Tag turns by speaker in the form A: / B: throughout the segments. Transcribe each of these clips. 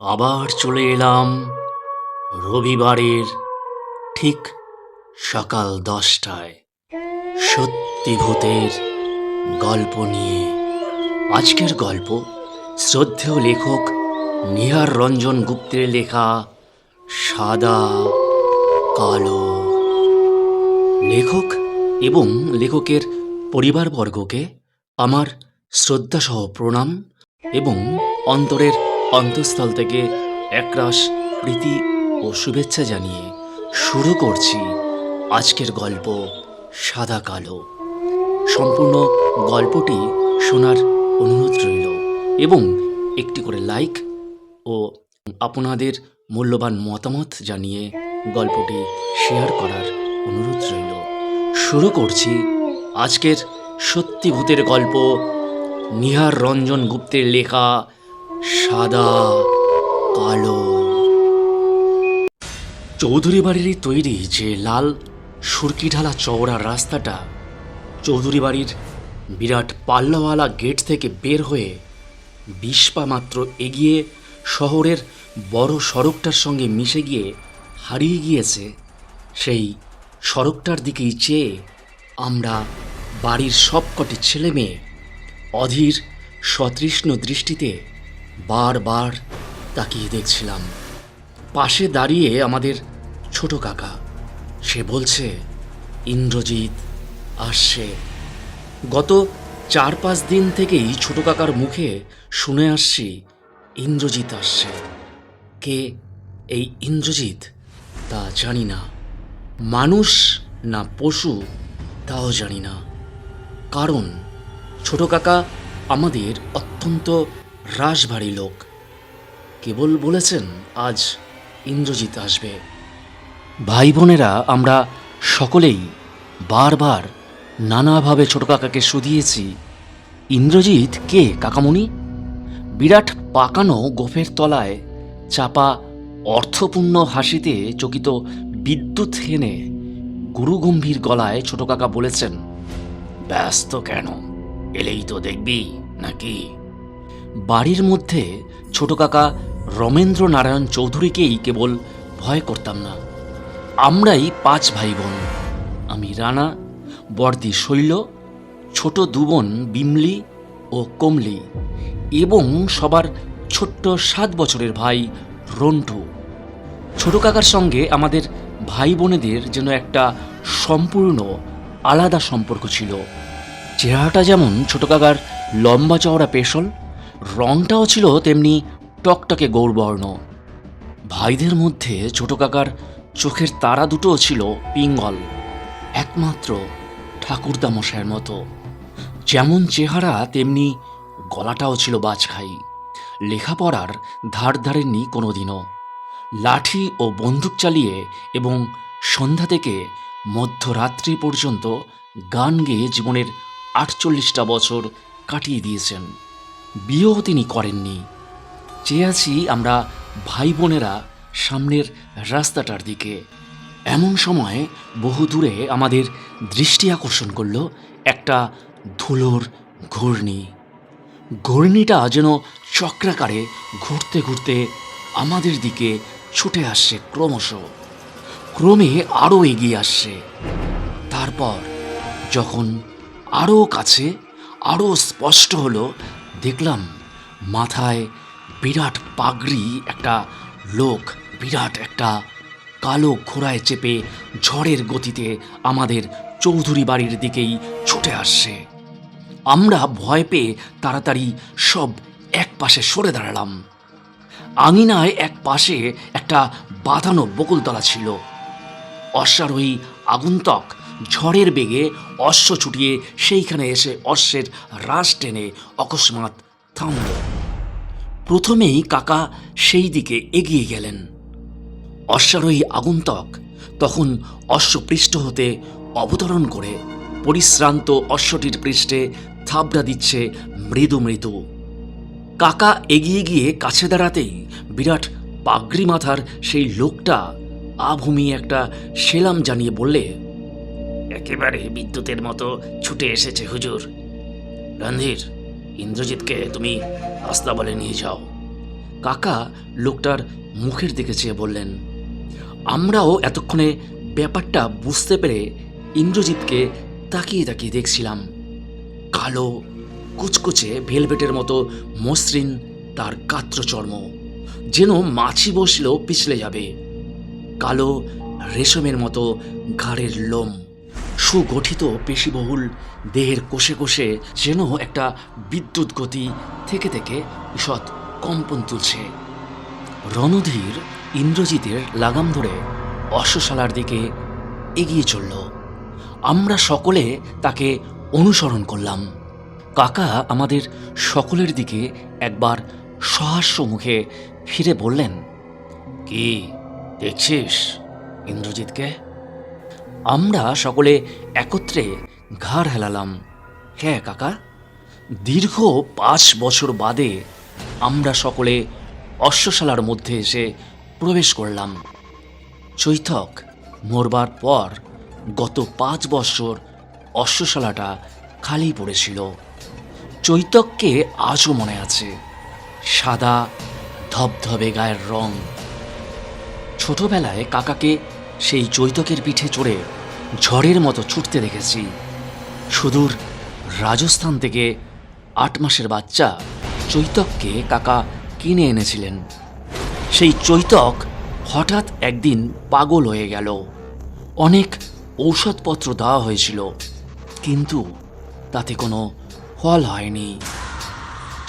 A: আবার চলে এলাম রবিবারের ঠিক সকাল দশটায় সত্যি ভূতের গল্প নিয়ে। আজকের গল্প শ্রদ্ধেয় লেখক নিহার রঞ্জন গুপ্তের লেখা সাদা কালো। লেখক এবং লেখকের পরিবারবর্গকে আমার শ্রদ্ধাসহ প্রণাম এবং অন্তরের অন্তঃস্থল থেকে একরাশ প্রীতি ও শুভেচ্ছা জানিয়ে শুরু করছি আজকের গল্প সাদা কালো। সম্পূর্ণ গল্পটি শোনার অনুরোধ রইল এবং একটি করে লাইক ও আপনাদের মূল্যবান মতামত জানিয়ে গল্পটি শেয়ার করার অনুরোধ রইল। শুরু করছি আজকের সত্যি ভূতের গল্প। নিহার রঞ্জন গুপ্তের লেখা সাদা, কালো। চৌধুরী বাড়িরই তৈরি যে লাল সুরকি ঢালা চওড়া রাস্তাটা, চৌধুরী বাড়ির বিরাট পাল্লাওয়ালা গেট থেকে বের হয়ে বিশ পা মাত্র এগিয়ে শহরের বড় সড়কটার সঙ্গে মিশে গিয়ে হারিয়ে গিয়েছে সেই সড়কটার দিকেই চেয়ে আমরা বাড়ির সবকটি ছেলে মেয়ে অধীর সতৃষ্ণ দৃষ্টিতে বারবার তাকিয়ে দেখছিলাম। পাশে দাঁড়িয়ে আমাদের ছোট কাকা, সে বলছে, ইন্দ্রজিৎ আসছে গত চার পাঁচ দিন থেকেই ছোট কাকার মুখে শুনে আসছি, ইন্দ্রজিৎ আসছে কে এই ইন্দ্রজিৎ? তা জানি না। মানুষ না পশু, তাও জানি না। কারণ ছোট কাকা আমাদের অত্যন্ত রাশভারী লোক। কেবল বলেছেন, আজ ইন্দ্রজিৎ আসবে। ভাই বোনেরা আমরা সকলেই বারবার নানাভাবে ছোট কাকাকে শুধিয়েছি, ইন্দ্রজিৎ কে, কাকামণি? বিরাট পাকানো গোফের তলায় চাপা অর্থপূর্ণ হাসিতে চকিত বিদ্যুৎ হেনে গুরুগম্ভীর গলায় ছোট কাকা বলেছেন, ব্যস্ত কেন? এলেই তো দেখবি, নাকি? বাড়ির মধ্যে ছোট কাকা রমেন্দ্র নারায়ণ চৌধুরীকেই কেবল ভয় করতাম না। আমরাই পাঁচ ভাই বোন আমি রানা, বর্দি শৈল, ছোট দুবোন বিমলি ও কমলি এবং সবার ছোট্ট সাত বছরের ভাই রন্টু। ছোট কাকার সঙ্গে আমাদের ভাই বোনেদের যেন একটা সম্পূর্ণ আলাদা সম্পর্ক ছিল। চেহারাটা যেমন ছোট কাকার লম্বা চওড়া পেশল রংটাও ছিল তেমনি টকটকে গৌরবর্ণ। ভাইদের মধ্যে ছোট কাকার চোখের তারা দুটো ছিল পিঙ্গল, একমাত্র ঠাকুরদা মশাইয়ের মতো। যেমন চেহারা, তেমনি গলাটাও ছিল বাজখাই। লেখাপড়ার ধার ধারেননি কোনোদিনও। লাঠি ও বন্দুক চালিয়ে এবং সন্ধ্যা থেকে মধ্যরাত্রি পর্যন্ত গান গেয়ে জীবনের আটচল্লিশটা বছর কাটিয়ে দিয়েছেন। বিয়েও তিনি করেননি। চেয়ে আছি আমরা ভাই বোনেরা সামনের রাস্তাটার দিকে। এমন সময় বহু দূরে আমাদের দৃষ্টি আকর্ষণ করল একটা ধুলোর ঘূর্ণি। ঘূর্ণিটা যেন চক্রাকারে ঘুরতে ঘুরতে আমাদের দিকে ছুটে আসছে ক্রমশ। ক্রমে আরও এগিয়ে আসছে। তারপর যখন আরও কাছে আরও স্পষ্ট হলো দেখলাম মাথায় বিরাট পাগড়ি একটা লোক, বিরাট একটা কালো ঘোড়ায় চেপে ঝড়ের গতিতে আমাদের চৌধুরী বাড়ির দিকেই ছুটে আসছে। আমরা ভয় পেয়ে তাড়াতাড়ি সব এক পাশে সরে দাঁড়ালাম। আঙিনায় এক পাশে একটা বাঁধানো বকুলতলা ছিল। অশ্বারোহী আগন্তুক ঝড়ের বেগে অশ্ব ছুটিয়ে সেইখানে এসে অশ্বের রাশ টেনে অকস্মাৎ থামল। প্রথমেই কাকা সেই দিকে এগিয়ে গেলেন। অশ্বারোহী আগন্তক তখন অশ্বপৃষ্ঠ হতে অবতরণ করে পরিশ্রান্ত অশ্বটির পৃষ্ঠে থাবড়া দিচ্ছে মৃদু মৃদু। কাকা এগিয়ে গিয়ে কাছে দাঁড়াতেই বিরাট পাগড়ি মাথার সেই লোকটা আভূমি একটা সেলাম জানিয়ে বললে একেবারে বিদ্যুতের মতো ছুটে এসেছে, হুজুর। রণধীর ইন্দ্রজিৎকে তুমি আস্তা বলে নিয়ে যাও। কাকা লোকটার মুখের দিকে চেয়ে বললেন, আমরাও এতক্ষণে ব্যাপারটা বুঝতে পেরে ইন্দ্রজিৎকে তাকিয়ে তাকিয়ে দেখছিলাম। কালো, কুচকুচে ভেলভেটের মতো মসৃণ তার কাত্র চর্ম যেন মাছি বসলেও পিছলে যাবে। কালো রেশমের মতো ঘাড়ের লোম সুগঠিত পেশিবহুল দেহের কোষে কোষে যেন একটা বিদ্যুৎ গতি থেকে থেকে ঈষৎ কম্পন তুলছে। রণধীর ইন্দ্রজিতের লাগাম ধরে অশ্বশালার দিকে এগিয়ে চলল। আমরা সকলে তাকে অনুসরণ করলাম। কাকা আমাদের সকলের দিকে একবার সহাস্য মুখে ফিরে বললেন, কি দেখছিস ইন্দ্রজিৎকে? আমরা সকলে একত্রে ঘাড় হেলালাম। হ্যাঁ কাকা, দীর্ঘ পাঁচ বছর বাদে আমরা সকলে অশ্বশালার মধ্যে এসে প্রবেশ করলাম। চৈতক, মরবার পর গত পাঁচ বছর অশ্বশালাটা খালি পড়েছিল। চৈতককে আজও মনে আছে, সাদা ধবধবে গায়ের রং। ছোটবেলায় কাকাকে সেই চৈতকের পিঠে চড়ে ঝড়ের মতো ছুটতে দেখেছি। সুদূর রাজস্থান থেকে আট মাসের বাচ্চা চৈতককে কাকা কিনে এনেছিলেন। সেই চৈতক হঠাৎ একদিন পাগল হয়ে গেল। অনেক ঔষধপত্র দেওয়া হয়েছিল, কিন্তু তাতে কোনো ফল হয়নি।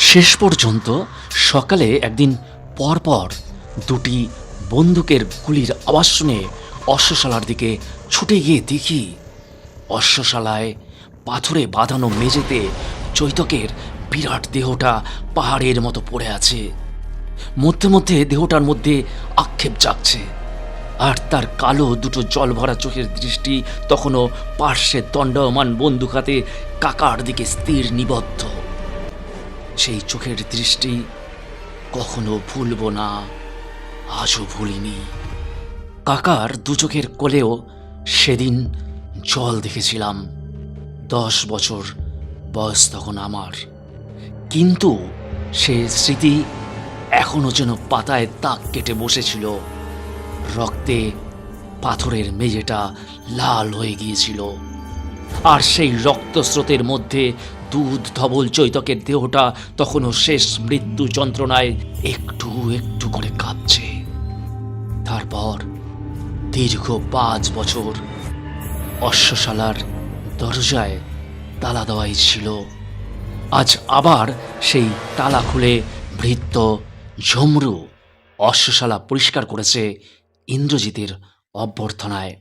A: শেষ পর্যন্ত সকালে একদিন পরপর দুটি বন্দুকের গুলির আওয়াজ শুনে অশ্বশালার দিকে ছুটে গিয়ে দেখি অশ্বশালায় পাথরে বাঁধানো মেঝেতে চৈতকের বিরাট দেহটা পাহাড়ের মতো পড়ে আছে। মধ্যে মধ্যে দেহটার মধ্যে আক্ষেপ জাগছে। আর তার কালো দুটো জল ভরা চোখের দৃষ্টি তখনও পার্শ্বে দণ্ডমান বন্দুক হাতে কাকার দিকে স্থির নিবদ্ধ। সেই চোখের দৃষ্টি কখনো ভুলব না, আজও ভুলিনি। কাকার দু চোখের কোলেও সেদিন জল দেখেছিলাম। দশ বছর বয়স তখন আমার। কিন্তু সে স্মৃতি এখনও যেন পাতায় দাগ কেটে বসেছিল। রক্তে পাথরের মেঝেটা লাল হয়ে গিয়েছিল। আর সেই রক্তস্রোতের মধ্যে দুধ, ধবল, চৈতকের দেহটা তখনও শেষ মৃত্যু যন্ত্রণায় একটু একটু করে কাঁপছে। তারপর দীর্ঘ পাঁচ বছর অশ্বশালার দরজায় তালা দেওয়াই ছিল। আজ আবার সেই তালা খুলে ভৃত্য ঝমরু অশ্বশালা পরিষ্কার করেছে ইন্দ্রজিতের অভ্যর্থনায়।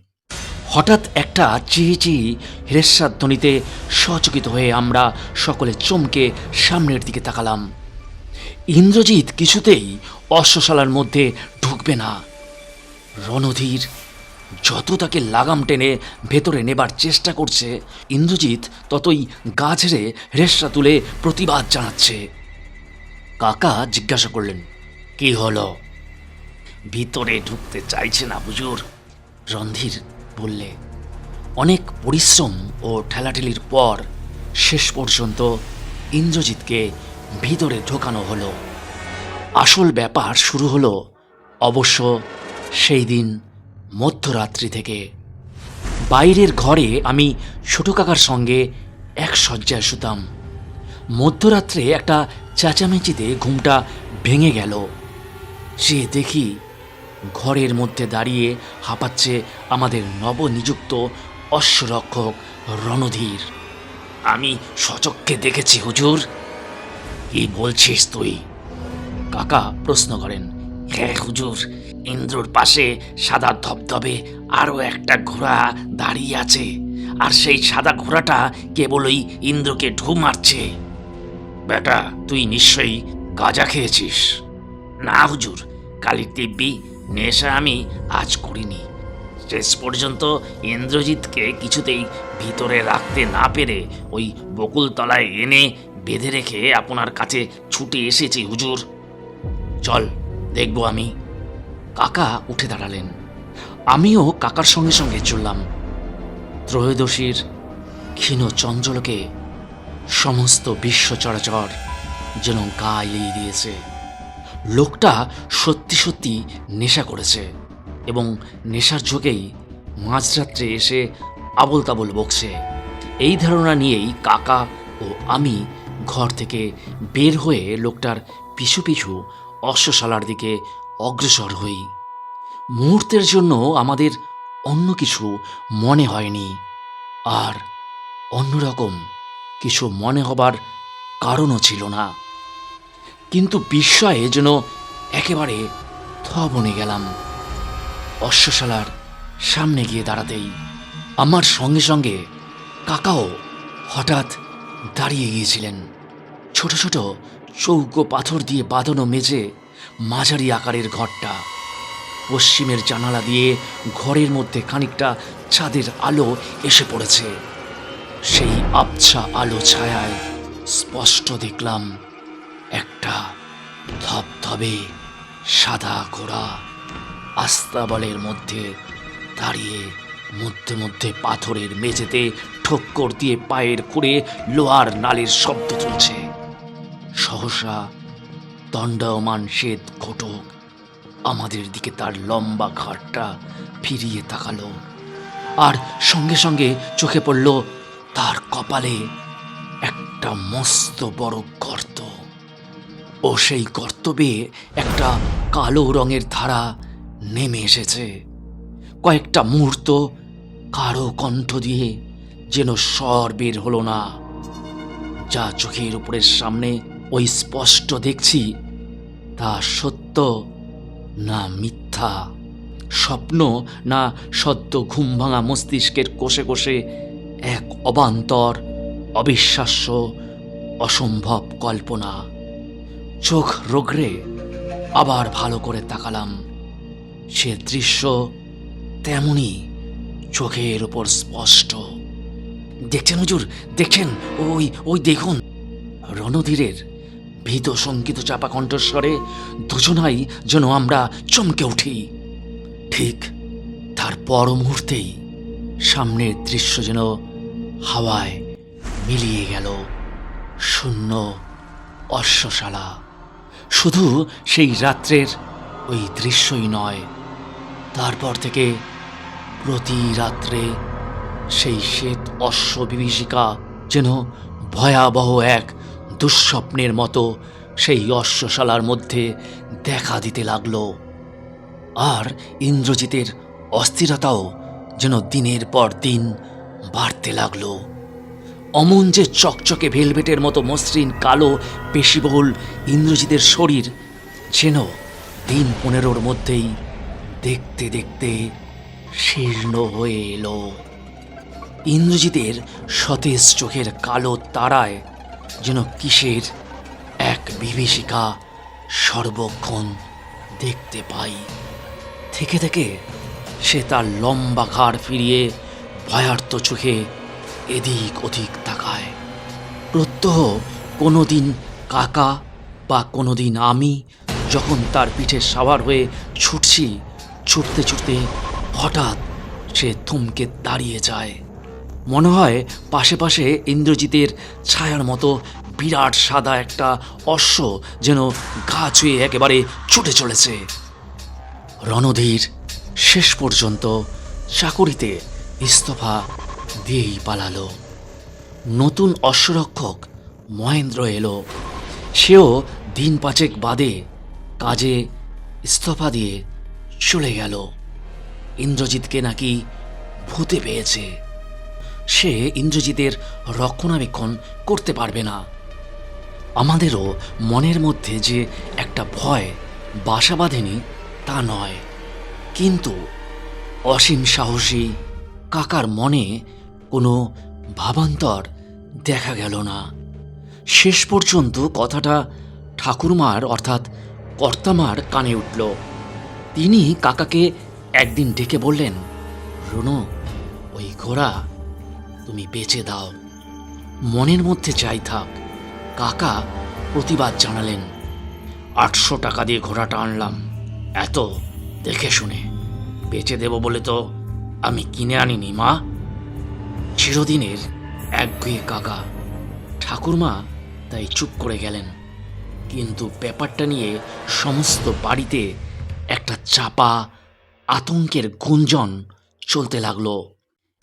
A: হঠাৎ একটা চিহি চিহি হেরেস্বাধ্বনিতে সচকিত হয়ে আমরা সকলে চমকে সামনের দিকে তাকালাম। ইন্দ্রজিৎ কিছুতেই অশ্বশালার মধ্যে ঢুকবে না। রণধীর যত তাকে লাগাম টেনে ভেতরে নেবার চেষ্টা করছে, ইন্দ্রজিৎ ততই গা ঝেড়ে রেশা তুলে প্রতিবাদ জানাচ্ছে। কাকা জিজ্ঞাসা করলেন, কি হলো? ভিতরে ঢুকতে চাইছে না, হুজুর, রণধীর বললে। অনেক পরিশ্রম ও ঠেলাঠেলির পর শেষ পর্যন্ত ইন্দ্রজিৎকে ভিতরে ঢোকানো হলো। আসল ব্যাপার শুরু হলো অবশ্য সেই দিন মধ্যরাত্রি থেকে। বাইরের ঘরে আমি ছোট কাকার সঙ্গে এক শয্যায় শুতাম। মধ্যরাত্রে একটা চেঁচামেচিতে ঘুমটা ভেঙে গেল। সে দেখি ঘরের মধ্যে দাঁড়িয়ে হাঁপাচ্ছে আমাদের নবনিযুক্ত অশ্বরক্ষক রণধীর। আমি সচক্ষে দেখেছি, হুজুর। কি বলছিস তুই? কাকা প্রশ্ন করেন হ্যাঁ হুজুর। ইন্দ্রর পাশে সাদা ধবধবে আরও একটা ঘোড়া দাঁড়িয়ে আছে। আর সেই সাদা ঘোড়াটা কেবলই ইন্দ্রকে ঢু মারছে। বেটা, তুই নিশ্চয়ই গাঁজা খেয়েছিস? না হুজুর, কালীর দিব্যি, নেশা আমি আজ করিনি। শেষ পর্যন্ত ইন্দ্রজিৎকে কিছুতেই ভিতরে রাখতে না পেরে ওই বকুলতলায় এনে বেঁধে রেখে আপনার কাছে ছুটে এসেছি হুজুর। চল, দেখব আমি। কাকা উঠে দাঁড়ালেন। আমিও কাকার সঙ্গে সঙ্গে চললাম। ত্রয়োদশীর ক্ষীণ চঞ্চলকে সমস্ত বিশ্ব চরাচর যেন গা এলিয়ে দিয়েছে। লোকটা সত্যি সত্যি নেশা করেছে এবং নেশার যোগেই মাঝরাত্রে এসে আবল তাবল বকছে। এই ধারণা নিয়েই কাকা ও আমি ঘর থেকে বের হয়ে লোকটার পিছু পিছু অশ্বশালার দিকে অগ্রসর হই। মুহূর্তের জন্য আমাদের অন্য কিছু মনে হয়নি। আর অন্যরকম কিছু মনে হবার কারণও ছিল না। কিন্তু বিস্ময়ে যেন একেবারে থ বনে গেলাম। অশ্বশালার সামনে গিয়ে দাঁড়াতেই আমার সঙ্গে সঙ্গে কাকাও হঠাৎ দাঁড়িয়ে গিয়েছিলেন। ছোট ছোট চৌকো পাথর দিয়ে বাঁধানো মেঝে মাঝারি আকারের ঘরটা। পশ্চিমের জানালা দিয়ে ঘরের মধ্যে খানিকটা চাঁদের আলো এসে পড়েছে। সেই আবছা আলো ছায়ায় স্পষ্ট দেখলাম একটা ধবধবে সাদা ঘোড়া আস্তাবলের মধ্যে দাঁড়িয়ে মধ্যে মধ্যে পাথরের মেঝেতে ঠক্কর দিয়ে পায়ের করে লোহার নালের শব্দ তুলছে। সহসা দণ্ডায়মান শ্বেত ঘটক। আমাদের দিকে তার লম্বা ঘাটটা ফিরিয়ে তাকালো। আর সঙ্গে সঙ্গে চোখে পড়ল তার কপালে একটা মস্ত বড় গর্ত। ও সেই গর্ত বেয়ে একটা কালো রঙের ধারা নেমে এসেছে। কয়েকটা মুহূর্ত কারও কণ্ঠ দিয়ে যেন স্বর বের হলো না, যা চোখের উপরের সামনে ওই স্পষ্ট দেখছি তা সত্য না মিথ্যা? স্বপ্ন না সদ্য ঘুম ভাঙা মস্তিষ্কের কোষে কোষে এক অবান্তর, অবিশ্বাস্য, অসম্ভব কল্পনা। চোখ রোগড়ে আবার ভালো করে তাকালাম। সে দৃশ্য তেমনি চোখের উপর স্পষ্ট। দেখছেন হুজুর, দেখছেন, ওই ওই দেখুন। রণধীরের ভীত শঙ্কিত চাপা কণ্ঠস্বরে, দুজনাই যেন আমরা চমকে উঠি। ঠিক তার পর মুহূর্তেই সামনের দৃশ্য যেন হাওয়ায় মিলিয়ে গেল। শূন্য অশ্বশালা। শুধু সেই রাত্রের ওই দৃশ্যই নয়, তারপর থেকে প্রতি রাত্রে সেই শ্বেত অশ্ব বিভীষিকা যেন ভয়াবহ এক দুঃস্বপ্নের মতো সেই অশ্বশালার মধ্যে দেখা দিতে লাগল। আর ইন্দ্রজিতের অস্থিরতাও যেন দিনের পর দিন বাড়তে লাগল। অমন যে চকচকে ভেলভেটের মতো মসৃণ কালো পেশিবহুল ইন্দ্রজিতের শরীর যেন দিন পনেরোর মধ্যেই দেখতে দেখতে শীর্ণ হয়ে এলো। ইন্দ্রজিতের সতেজ চোখের কালো তারায় যেন কিসের এক বিভীষিকা সর্বক্ষণ দেখতে পাই। থেকে থেকে সে তার লম্বা ঘাড় ফিরিয়ে ভয়ার্ত চোখে এদিক ওদিক তাকায়। প্রত্যহ কোনো দিন কাকা বা কোনো দিন আমি যখন তার পিঠে সাওয়ার হয়ে ছুটছি, ছুটতে ছুটতে হঠাৎ সে থমকে দাঁড়িয়ে যায়। মনে হয় পাশে পাশে ইন্দ্রজিতের ছায়ার মতো বিরাট সাদা একটা অশ্ব যেন গা ছুঁয়ে একেবারে ছুটে চলেছে। রণধীর শেষ পর্যন্ত চাকরিতে ইস্তফা দিয়েই পালালো। নতুন অশ্বরক্ষক মহেন্দ্র এলো। সেও দিন পাঁচেক বাদে কাজে ইস্তফা দিয়ে চলে গেল। ইন্দ্রজিৎকে নাকি ভূতে পেয়েছে। সে ইন্দ্রজিতের রক্ষণাবেক্ষণ করতে পারবে না। আমাদেরও মনের মধ্যে যে একটা ভয় বাসা বাঁধেনি, তা নয়। কিন্তু অসীম সাহসী কাকার মনে কোনো ভাবান্তর দেখা গেল না। শেষ পর্যন্ত কথাটা ঠাকুরমার অর্থাৎ কর্তামার কানে উঠল। তিনি কাকাকে একদিন ডেকে বললেন, রুনু, ওই ঘোড়া তুমি বেঁচে দাও। মনের মধ্যে চাই থাক, কাকা প্রতিবাদ জানালেন। আটশো টাকা দিয়ে ঘোড়াটা আনলাম। এত, দেখে শুনে। বেঁচে দেব বলে তো আমি কিনে আনিনি, মা। চিরদিনের একগুয়ে কাকা। ঠাকুরমা তাই চুপ করে গেলেন। কিন্তু ব্যাপারটা নিয়ে সমস্ত বাড়িতে একটা চাপা, আতঙ্কের গুঞ্জন চলতে লাগল।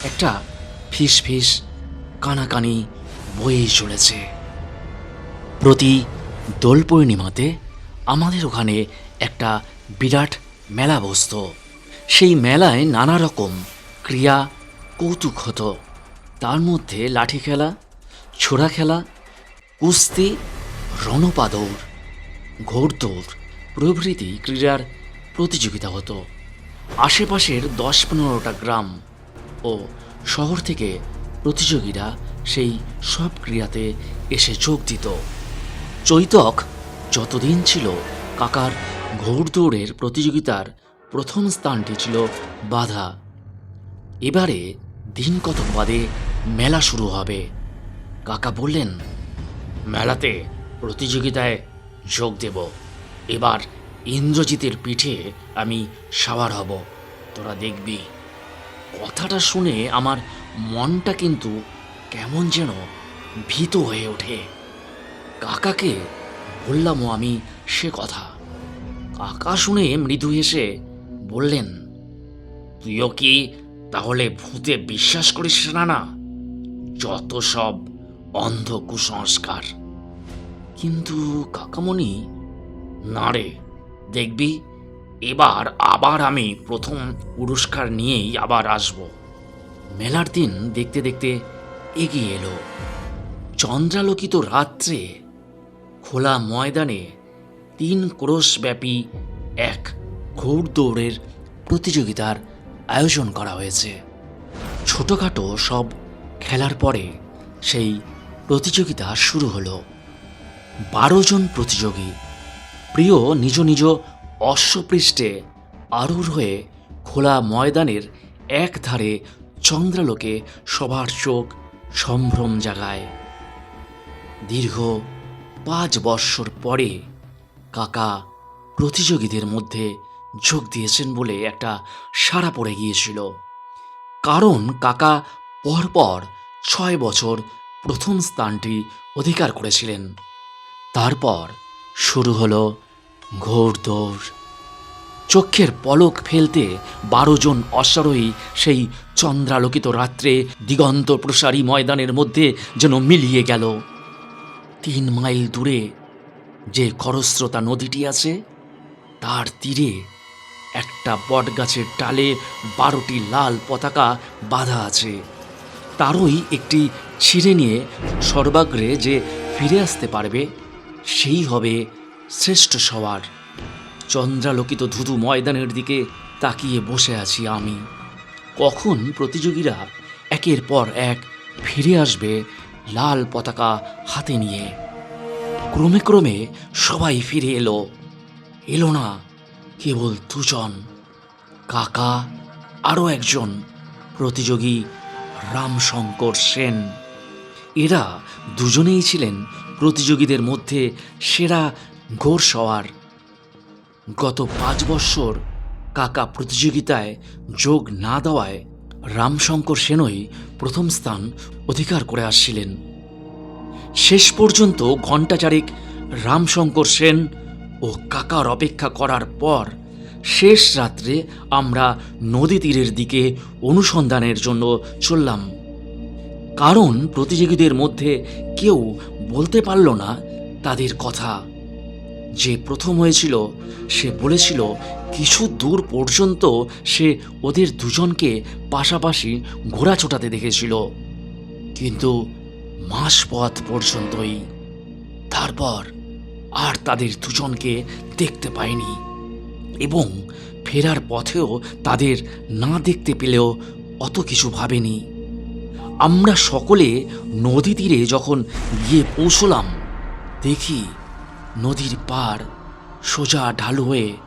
A: একটা ফিস ফিস, কানাকানি বয়েই চলেছে। প্রতি দোল পূর্ণিমাতে আমাদের ওখানে একটা বিরাট মেলা বসত। সেই মেলায় নানা রকম ক্রিয়া, কৌতুক হতো। তার মধ্যে লাঠি খেলা, ছোড়া খেলা, কুস্তি, রণপাদৌড়, ঘোড়দৌড় প্রভৃতি ক্রীড়ার প্রতিযোগিতা হতো। আশেপাশের দশ পনেরোটা গ্রাম ও শহর থেকে প্রতিযোগীরা সেই সব ক্রিয়াতে এসে যোগ দিত। চৈতক যতদিন ছিল কাকার ঘোড়দৌড়ের প্রতিযোগিতার প্রথম স্থানটি ছিল বাধা। এবারে দিন কত বাদে মেলা শুরু হবে। কাকা বললেন, মেলাতে প্রতিযোগিতায় যোগ দেব। এবার ইন্দ্রজিতের পিঠে আমি সাওয়ার হব। তোরা দেখবি। কথাটা শুনে আমার মনটা কিন্তু কেমন যেন ভীত হয়ে ওঠে। কাকাকে বললামও আমি সে কথা। কাকা শুনে মৃদু হেসে বললেন, তুইও কি তাহলে ভূতে বিশ্বাস করিস না না? যত সব অন্ধ কুসংস্কার। কিন্তু কাকামণি, না রে, দেখবি এবার আবার আমি প্রথম পুরস্কার নিয়েই আবার আসব। মেলার দিন দেখতে দেখতে এগিয়ে এলো। চন্দ্রালোকিত রাত্রে খোলা ময়দানে তিন ক্রোশব্যাপী এক ঘোড়দৌড়ের প্রতিযোগিতার আয়োজন করা হয়েছে। ছোটোখাটো সব খেলার পরে সেই প্রতিযোগিতা শুরু হলো। বারো জন প্রতিযোগী, প্রিয় নিজ নিজ অশ্বপৃষ্ঠে আরুর হয়ে খোলা ময়দানের এক ধারে চন্দ্রালোকে সবার চোখ সম্ভ্রম জাগায়। দীর্ঘ পাঁচ বৎসর পরে কাকা প্রতিযোগীদের মধ্যে যোগ দিয়েছেন বলে একটা সাড়া পড়ে গিয়েছিল। কারণ কাকা পরপর ছয় বছর প্রথম স্থানটি অধিকার করেছিলেন। তারপর শুরু হলো ঘোড়দৌড় চক্ষের পলক ফেলতে বারো জন অশ্বারোহী সেই চন্দ্রালোকিত রাত্রে দিগন্ত প্রসারী ময়দানের মধ্যে যেন মিলিয়ে গেল। তিন মাইল দূরে যে খরস্রোতা নদীটি আছে, তার তীরে একটা বটগাছের ডালে বারোটি লাল পতাকা বাঁধা আছে। তারই একটি ছিঁড়ে নিয়ে সর্বাগ্রে যে ফিরে আসতে পারবে, সেই হবে শ্রেষ্ঠ সবার। চন্দ্রালোকিত ধুধু ময়দানের দিকে তাকিয়ে বসে আছি আমি। কখন প্রতিযোগীরা একের পর এক ফিরে আসবে লাল পতাকা হাতে নিয়ে? ক্রমে ক্রমে সবাই ফিরে এলো। এলো না কেবল দুজন। কাকা, আরও একজন প্রতিযোগী রামশঙ্কর সেন। এরা দুজনেই ছিলেন প্রতিযোগীদের মধ্যে সেরা ঘোড়সওয়ার গত পাঁচ বৎসর কাকা প্রতিযোগিতায় যোগ না দেওয়ায় রামশঙ্কর সেনই প্রথম স্থান অধিকার করে আসছিলেন। শেষ পর্যন্ত ঘণ্টাচারিক রামশঙ্কর সেন ও কাকার অপেক্ষা করার পর শেষ রাত্রে আমরা নদী তীরের দিকে অনুসন্ধানের জন্য চললাম। কারণ প্রতিযোগীদের মধ্যে কেউ বলতে পারল না তাদের কথা। যে প্রথম হয়েছিল, সে বলেছিল, কিছু দূর পর্যন্ত সে ওদের দুজনকে পাশাপাশি ঘোড়া ছোটাতে দেখেছিল। কিন্তু মাস পথ পর্যন্তই তারপর আর তাদের দুজনকে দেখতে পায়নি এবং ফেরার পথেও তাদের না দেখতে পেলেও অত কিছু ভাবেনি। আমরা সকলে নদী তীরে যখন গিয়ে পৌঁছলাম, দেখি নদীর পার সোজা ঢালু হয়ে,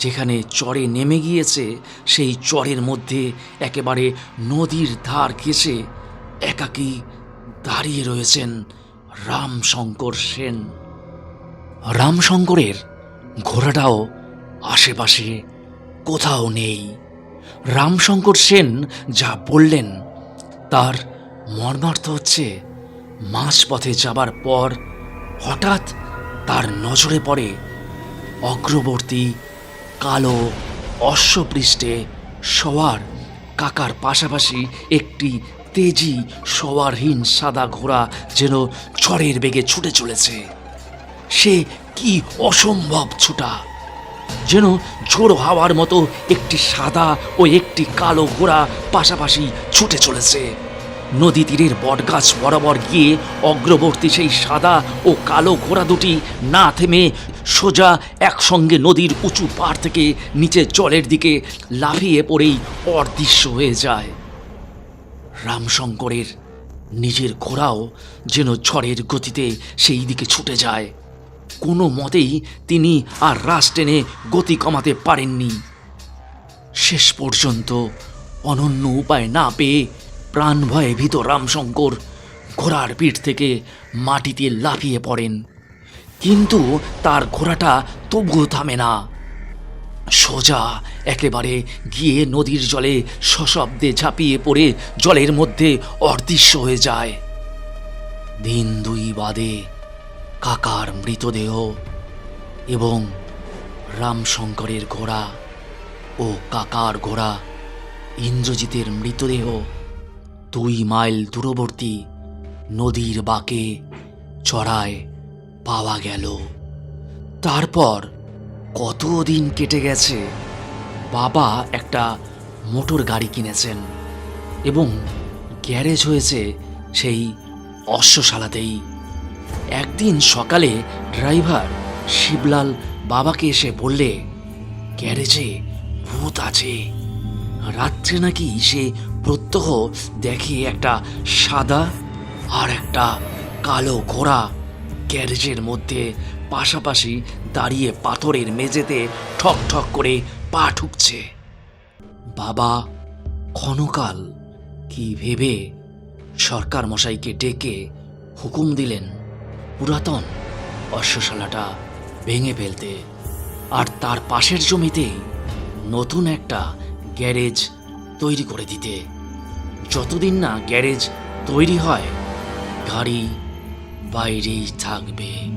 A: যেখানে চরে নেমে গিয়েছে, সেই চরের মধ্যে একেবারে নদীর ধার ঘেঁষে একাকী দাঁড়িয়ে রয়েছেন রামশঙ্কর সেন। রামশঙ্করের ঘোড়াটাও আশেপাশে কোথাও নেই। রামশঙ্কর সেন যা বললেন, তার মর্মার্থ হচ্ছে মাঝপথে যাবার পর হঠাৎ তার নজরে পড়ে অগ্রবর্তী কালো অশ্বপৃষ্ঠে সওয়ার কাকার পাশাপাশি একটি তেজি সওয়ারহীন সাদা ঘোড়া যেন ঝড়ের বেগে ছুটে চলেছে। সে কি অসম্ভব ছোটা, যেন ঝোড়ো হাওয়ার মতো একটি সাদা ও একটি কালো ঘোড়া পাশাপাশি ছুটে চলেছে। নদী তীরের বটগাছ বরাবর গিয়ে অগ্রবর্তী সেই সাদা ও কালো ঘোড়া দুটি না থেমে সোজা একসঙ্গে নদীর উঁচু পাড় থেকে নিচে জলের দিকে লাফিয়ে পড়েই অদৃশ্য হয়ে যায়। রামশঙ্করের নিজের ঘোড়াও যেন ঝড়ের গতিতে সেই দিকে ছুটে যায়। কোনো মতেই তিনি আর রাস টেনে গতি কমাতে পারেননি। শেষ পর্যন্ত অনন্য উপায় না পেয়ে প্রাণ ভয়ে ভীত রামশঙ্কর ঘোড়ার পিঠ থেকে মাটিতে লাফিয়ে পড়েন। কিন্তু তার ঘোড়াটা তবুও থামে না। সোজা একেবারে গিয়ে নদীর জলে সশব্দে ঝাঁপিয়ে পড়ে জলের মধ্যে অদৃশ্য হয়ে যায়। দিন দুই বাদে কাকার মৃতদেহ এবং রামশঙ্করের ঘোড়া ও কাকার ঘোড়া ইন্দ্রজিতের মৃতদেহ দুই মাইল দূরবর্তী নদীর বাঁকে চড়ায় পাওয়া গেল। তারপর কত দিন কেটে গেছে, বাবা একটা মোটর গাড়ি কিনেছেন এবং গ্যারেজ হয়েছে সেই অশ্বশালাতেই। একদিন সকালে ড্রাইভার শিবলাল বাবাকে এসে বললে, গ্যারেজে ভূত আছে। রাত্রে নাকি সে প্রত্যহ দেখে একটা সাদা আর একটা কালো ঘোড়া গ্যারেজের মধ্যে পাশাপাশি দাঁড়িয়ে পাথরের মেঝেতে ঠক ঠক করে পা ঠুকছে। বাবা, ক্ষণকাল কি ভেবে সরকার মশাইকে ডেকে হুকুম দিলেন পুরাতন অশ্বশালাটা ভেঙে ফেলতে। আর তার পাশের জমিতেই নতুন একটা গ্যারেজ তৈরি করে দিতে। যতদিন না গ্যারেজ তৈরি হয় গাড়ি বাইরেই থাকবে।